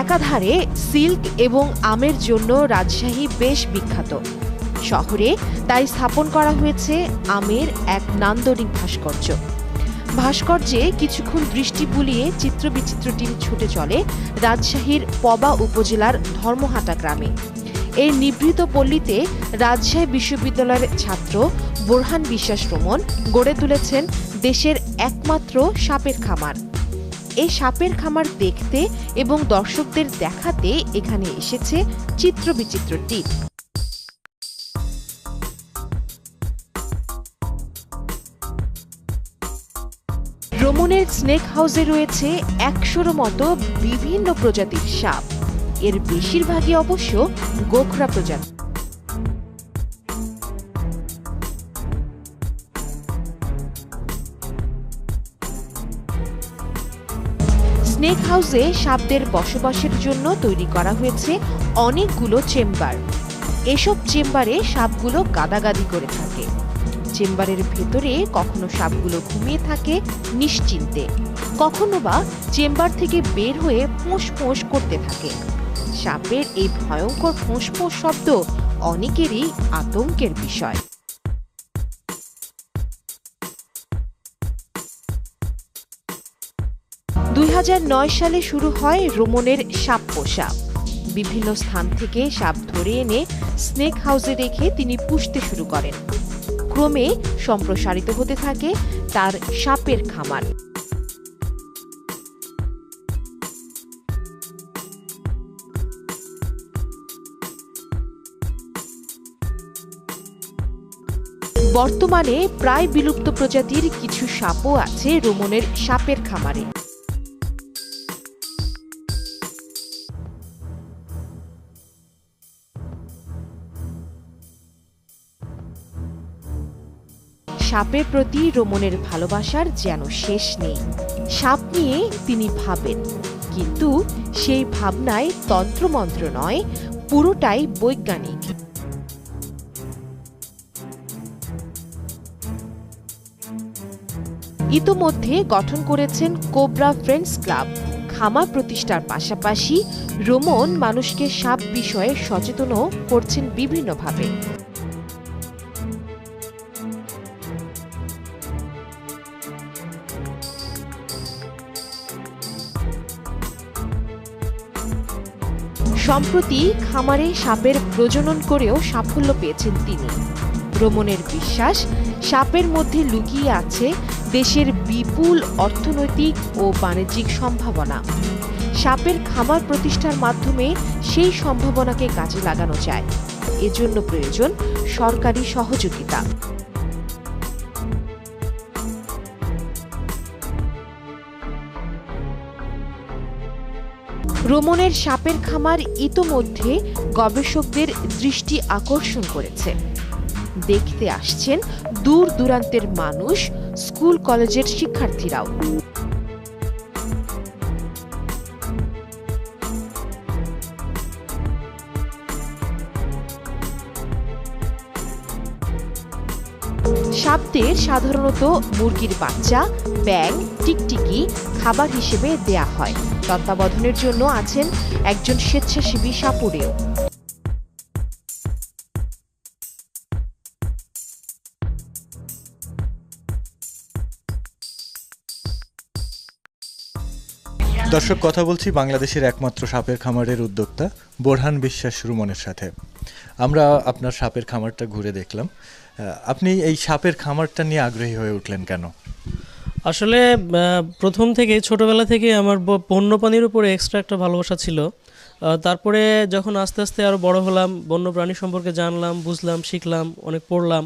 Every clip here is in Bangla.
একাধারে সিল্ক এবং আমের জন্য রাজশাহী বেশ বিখ্যাত। শহরে তাই স্থাপন করা হয়েছে আমের এক নান্দনিক ভাস্কর্য। ভাস্কর্যে কিছুক্ষণ দৃষ্টি বুলিয়ে চিত্রবিচিত্র টিম ছুটে চলে রাজশাহীর পবা উপজেলার ধর্মহাটা গ্রামে। এই নিভৃত পল্লীতে রাজশাহী বিশ্ববিদ্যালয়ের ছাত্র বোরহান বিশ্বাস রোমন গড়ে তুলেছেন দেশের একমাত্র সাপের খামার। এই সাপের খামার দেখতে এবং দর্শকদের দেখাতে এখানে এসেছে চিত্রবিচিত্র টিম। রোমনের স্নেক হাউসে রয়েছে একশোর মতো বিভিন্ন প্রজাতির সাপ। এর বেশিরভাগই অবশ্য গোখরা প্রজাতি। স্নেক হাউসে সাপদের বসবাসের জন্য তৈরি করা হয়েছে অনেকগুলো চেম্বার। এসব চেম্বারে সাপগুলো গাদাগাদি করে থাকে। চেম্বারের ভেতরে কখনো সাপগুলো ঘুমিয়ে থাকে নিশ্চিন্তে। কখনো বা চেম্বার থেকে বের হয়ে ফোঁস ফোঁস করতে থাকে। সাপের এই ভয়ঙ্কর ফোঁস ফোঁস শব্দ অনেকেরই আতঙ্কের বিষয়। দুই হাজার নয় সালে শুরু হয় রোমনের সাপ পোষা বিভিন্ন স্থান থেকে সাপ ধরে এনে স্নেক হাউসে রেখে তিনি পুষতে শুরু করেন। ক্রমে সম্প্রসারিত হতে থাকে তার সাপের খামার। বর্তমানে প্রায় বিলুপ্ত প্রজাতির কিছু সাপও আছে রোমনের সাপের খামারে। সাপের প্রতি রোমনের ভালোবাসার যেন শেষ নেই। সাপ নিয়ে তিনি ভাবেন, কিন্তু সেই ভাবনায় তন্ত্রমন্ত্র নয়, পুরোটাই বৈজ্ঞানিক। ইতোমধ্যে গঠন করেছেন কোবরা ফ্রেন্ডস ক্লাব। খামার প্রতিষ্ঠার পাশাপাশি রোমন মানুষকে সাপ বিষয়ে সচেতনও করছেন বিভিন্নভাবে। সম্প্রতি খামারে সাপের প্রজনন করেও সাফল্য পেয়েছেন তিনি। রোমনের বিশ্বাস, সাপের মধ্যে লুকিয়ে আছে দেশের বিপুল অর্থনৈতিক ও বাণিজ্যিক সম্ভাবনা। সাপের খামার প্রতিষ্ঠার মাধ্যমে সেই সম্ভাবনাকে কাজে লাগানো যায়। এজন্য প্রয়োজন সরকারি সহযোগিতা। রোমনের সাপের খামার ইতোমধ্যে গবেষকদের দৃষ্টি আকর্ষণ করেছে। দেখতে আসছেন দূর দূরান্তের মানুষ, স্কুল কলেজের শিক্ষার্থীরাও। সাপদের সাধারণত মুরগির বাচ্চা ব্যাং টিকটিকি খাবার হিসেবে দেয়া হয়। তত্ত্বাবধানের জন্য আছেন একজন স্বেচ্ছাসেবী সাপুরেও দর্শক, কথা বলছি বাংলাদেশের একমাত্র সাপের খামারের উদ্যোক্তা বোরহান বিশ্বাস রুমনের সাথে। আমরা আপনার সাপের খামারটা ঘুরে দেখলাম। আপনি এই সাপের খামারটা নিয়ে আগ্রহী হয়ে উঠলেন কেন? আসলে প্রথম থেকে ছোটবেলা থেকে আমার বন্যপ্রাণীর উপরে এক্সট্রা একটা ভালোবাসা ছিল। তারপরে যখন আস্তে আস্তে আরও বড় হলাম, বন্যপ্রাণী সম্পর্কে জানলাম, বুঝলাম, শিখলাম, অনেক পড়লাম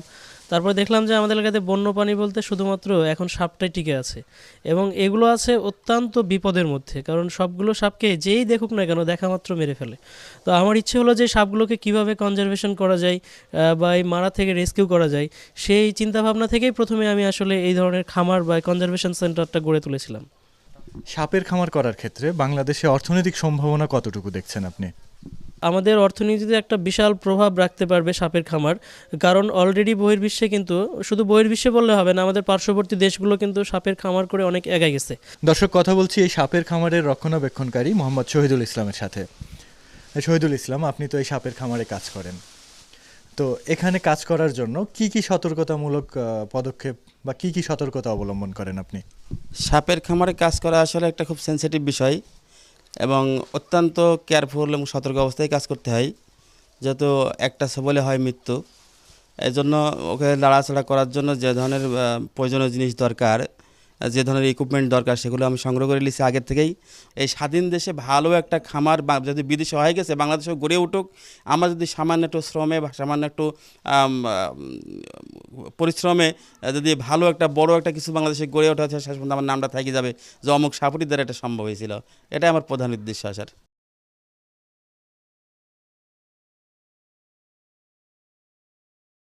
তারপরে দেখলাম যে আমাদের এলাকাতে বন্যপ্রাণী বলতে শুধুমাত্র এখন সাপটাই টিকে আছে। এবং এগুলো আছে অত্যন্ত বিপদের মধ্যে, কারণ সবগুলো সাপকে যেই দেখুক না কেন দেখা মাত্র মেরে ফেলে। তো আমার ইচ্ছে হলো যে সাপগুলোকে কীভাবে কনজারভেশন করা যায় বা এই মারা থেকে রেস্কিউ করা যায়, সেই চিন্তাভাবনা থেকেই প্রথমে আমি আসলে এই ধরনের খামার বা কনজারভেশন সেন্টারটা গড়ে তুলেছিলাম। সাপের খামার করার ক্ষেত্রে বাংলাদেশে অর্থনৈতিক সম্ভাবনা কতটুকু দেখছেন আপনি? আমাদের অর্থনীতিতে একটা বিশাল প্রভাব রাখতে পারবে সাপের খামার। কারণ অলরেডি বহির্বিশ্বে কিন্তু শুধু বহির্বিশ্বে বললে হবে না আমাদের পার্শ্ববর্তী দেশগুলো কিন্তু সাপের খামার করে অনেক এগিয়ে গেছে। দর্শক কথা বলছি এই সাপের খামারের রক্ষণাবেক্ষণকারী মোহাম্মদ শহীদুল ইসলামের সাথে। শহীদুল ইসলাম আপনি তো এই সাপের খামারে কাজ করেন। তো এখানে কাজ করার জন্য কি কি সতর্কতামূলক পদক্ষেপ বা কি কি সতর্কতা অবলম্বন করেন আপনি? সাপের খামারে কাজ করা আসলে একটা খুব সেনসিটিভ বিষয়। এবং অত্যন্ত কেয়ারফুল এবং সতর্ক অবস্থায় কাজ করতে হয়, যেহেতু একটা সবলে হয় মৃত্যু। এই জন্য ওকে লাড়াছাড়া করার জন্য যে ধরনের প্রয়োজনীয় জিনিস দরকার যে ধরনের ইকুইপমেন্ট দরকার, সেগুলো আমি সংগ্রহ করে নিয়েছি আগের থেকেই। এই স্বাধীন দেশে ভালো একটা খামার যদি বিদেশে হয়ে গেছে, বাংলাদেশেও গড়ে উঠুক, আমরা যদি সামান্য একটু শ্রমে বা সামান্য একটু পরিশ্রমে যদি ভালো একটা, বড় একটা কিছু বাংলাদেশে গড়ে ওঠা শেষ পর্যন্ত আমার নামটা থাকি যাবে। যে অমুক সাপুরিদের এটা সম্ভব হয়েছিল। এটাই আমার প্রধান উদ্দেশ্য আসার